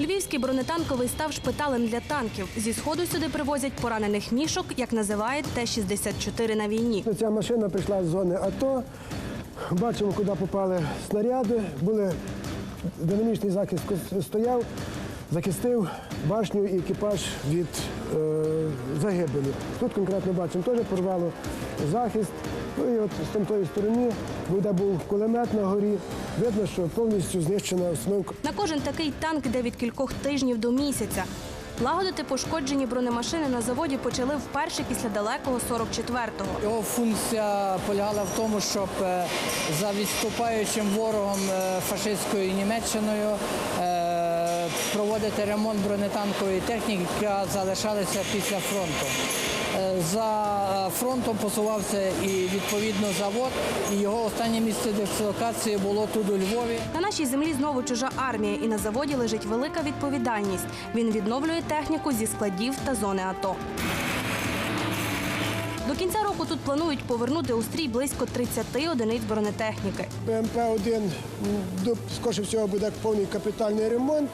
Львівський бронетанковий став шпиталем для танків. Зі сходу сюди привозять поранених мішок, як називають Т-64 на війні. Ну, Ця машина прийшла з зони АТО. Бачимо, куди попали снаряди. Були динамічний захист стояв, захистив башню і екіпаж від е, загибелі. Тут конкретно бачимо, теж порвало захист. Ну і от з тамтої сторони, де був кулемет на горі, видно, що повністю знищена основка. На кожен такий танк йде від кількох тижнів до місяця. Лагодити пошкоджені бронемашини на заводі почали вперше після далекого 44-го. Його функція полягала в тому, щоб е, за відступаючим ворогом е, фашистською Німеччиною е, проводити ремонт бронетанкової техніки, яка залишалася після фронту. Е, За фронтом посувався і відповідно завод, і його останнє місце дислокації було тут у Львові. На нашій землі знову чужа армія, і на заводі лежить велика відповідальність. Він відновлює техніку зі складів та зони АТО. До кінця року тут планують повернути у стрій близько 30 одиниць бронетехніки. БМП-1 скоріше всього буде повний капітальний ремонт.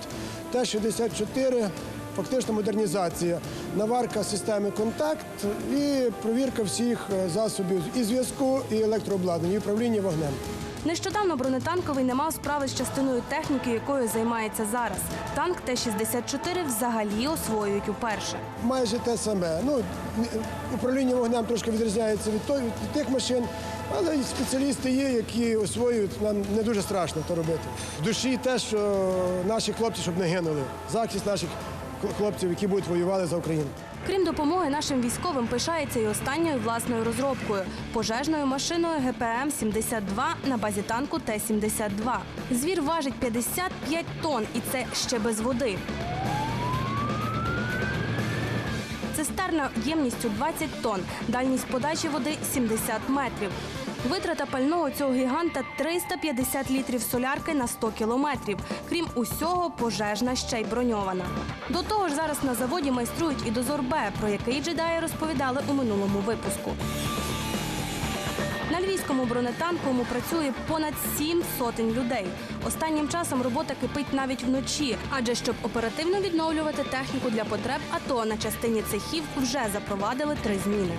Т-64 фактично модернізація, наварка системи контакт і провірка всіх е, засобів і зв'язку, і електрообладнання, і управління вогнем. Нещодавно бронетанковий не мав справи з частиною техніки, якою займається зараз. Танк Т-64 взагалі освоюють уперше. Майже те саме. Ну, управління вогнем трошки відрізняється від, той, від тих машин, але спеціалісти є, які освоюють. Нам не дуже страшно то робити. В душі те, що наші хлопці щоб не гинули. Захист наших хлопців, які будуть воювали за Україну. Крім допомоги нашим військовим, пишається і останньою власною розробкою пожежною машиною ГПМ-72 на базі танку Т-72. Звір важить 55 тонн, і це ще без води. Цистерна ємністю 20 тонн, дальність подачі води 70 метрів. Витрата пального цього гіганта 350 літрів солярки на 100 кілометрів. Крім усього, пожежна ще й броньована. До того ж, зараз на заводі майструють і дозор Б, про який джедаї розповідали у минулому випуску. На львівському бронетанковому працює понад сім сотень людей. Останнім часом робота кипить навіть вночі, адже щоб оперативно відновлювати техніку для потреб АТО на частині цехів вже запровадили три зміни.